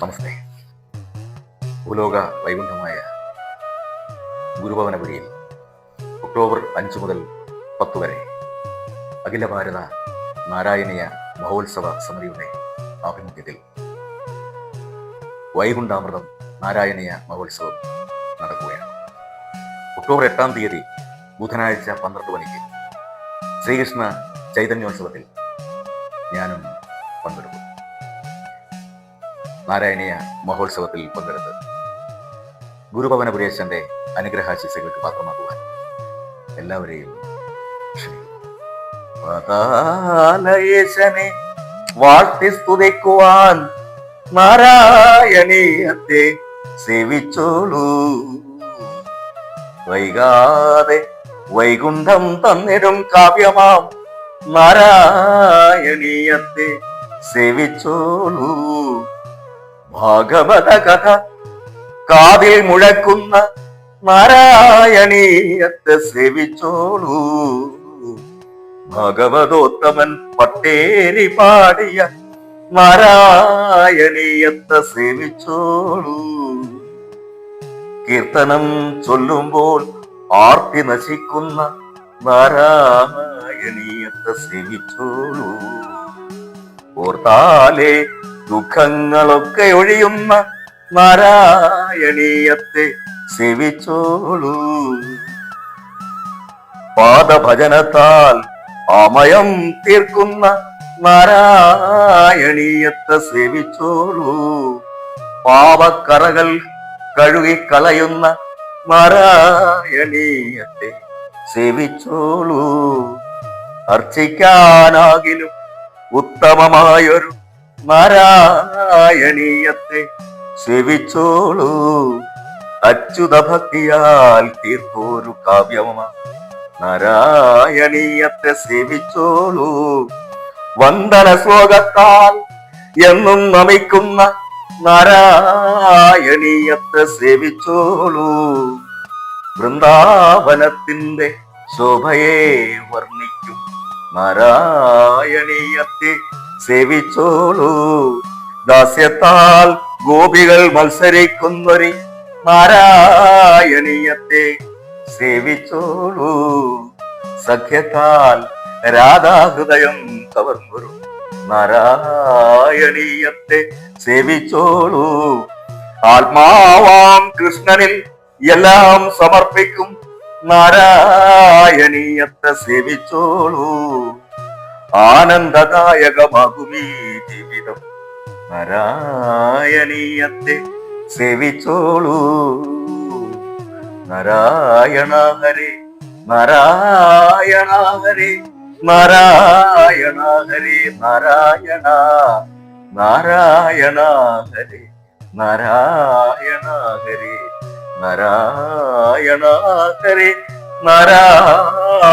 നമസ്തേ. ഭൂലോക വൈകുണ്ഠമായ ഗുരുഭവനപുരിയിൽ ഒക്ടോബർ അഞ്ച് മുതൽ പത്ത് വരെ അഖില ഭാരത നാരായണീയ മഹോത്സവ സമിതിയുടെ ആഭിമുഖ്യത്തിൽ വൈകുണ്ഠാമൃതം നാരായണീയ മഹോത്സവം നടക്കുകയാണ്. ഒക്ടോബർ എട്ടാം തീയതി ബുധനാഴ്ച പന്ത്രണ്ട് മണിക്ക് ശ്രീകൃഷ്ണ ചൈതന്യോത്സവത്തിൽ ഞാനും പങ്കെടുക്കും. നാരായണീയ മഹോത്സവത്തിൽ പങ്കെടുത്ത് ഗുരുഭവന പുരേശന്റെ അനുഗ്രഹാശിസകൾക്ക് പാത്രമാക്കുവാൻ എല്ലാവരെയും പാതാലയേശനെ വാഴ്ത്തി സ്തുതിക്കുവാൻ നാരായണീയത്തെ സേവിച്ചോളൂ. വൈകാതെ വൈകുണ്ഠം തന്നിടും കാവ്യമാം നാരായണീയത്തെ സേവിച്ചോളൂ. ഭാഗവത കഥ കാതിൽ മുഴക്കുന്ന നാരായണീയത്തെ സേവിച്ചോളൂ ഭഗവതോത്തമൻ പട്ടേരി പാടിയ നാരായണീയത്തെ സേവിച്ചോളൂ കീർത്തനം ചൊല്ലുമ്പോൾ ആർത്തി നശിക്കുന്ന നാരായണീയത്തെ സേവിച്ചോളൂ ഓർത്താലേ ദുഃഖങ്ങളൊക്കെ ഒഴിയുന്ന നാരായണീയത്തെ സേവിച്ചോളൂ പാദഭജനത്താൽ അമയം തീർക്കുന്ന നാരായണീയത്തെ സേവിച്ചോളൂ പാവക്കറകൾ കഴുകിക്കളയുന്ന നാരായണീയത്തെ സേവിച്ചോളൂ അർച്ചിക്കാനാകിലും ഉത്തമമായൊരു നാരായണീയത്തെ സേവിച്ചോളൂ. അച്യുത ഭക്തിയാൽ തീർപ്പോരു കാവ്യമ നാരായണീയത്തെ സേവിച്ചോളൂ. വന്ദന ശ്ലോകത്താൽ എന്നും നമിക്കുന്ന നാരായണീയത്തെ സേവിച്ചോളൂ. വൃന്ദാവനത്തിന്റെ ശോഭയെ വർണിക്കും നാരായണീയത്തെ സേവിച്ചോളൂ. ദാസ്യത്താൽ ഗോപികൾ മത്സരിക്കുന്നൊരു നാരായണീയത്തെ സേവിച്ചോളൂ. സഖ്യത്താൽ രാധാഹൃദയം കവർന്നൊരു നാരായണീയത്തെ സേവിച്ചോളൂ. ആത്മാവാം കൃഷ്ണനിൽ എല്ലാം സമർപ്പിക്കും നാരായണീയത്തെ സേവിച്ചോളൂ. ఆనందదాయకమగుమీ జీవితం. నారాయణీయత్తే సేవిచోళు. నారాయణ హరే నారాయణ హరే నారాయణ హరే నారాయణ నారాయణ హరే నారాయణ హరే నారాయణ హరే నారాయణ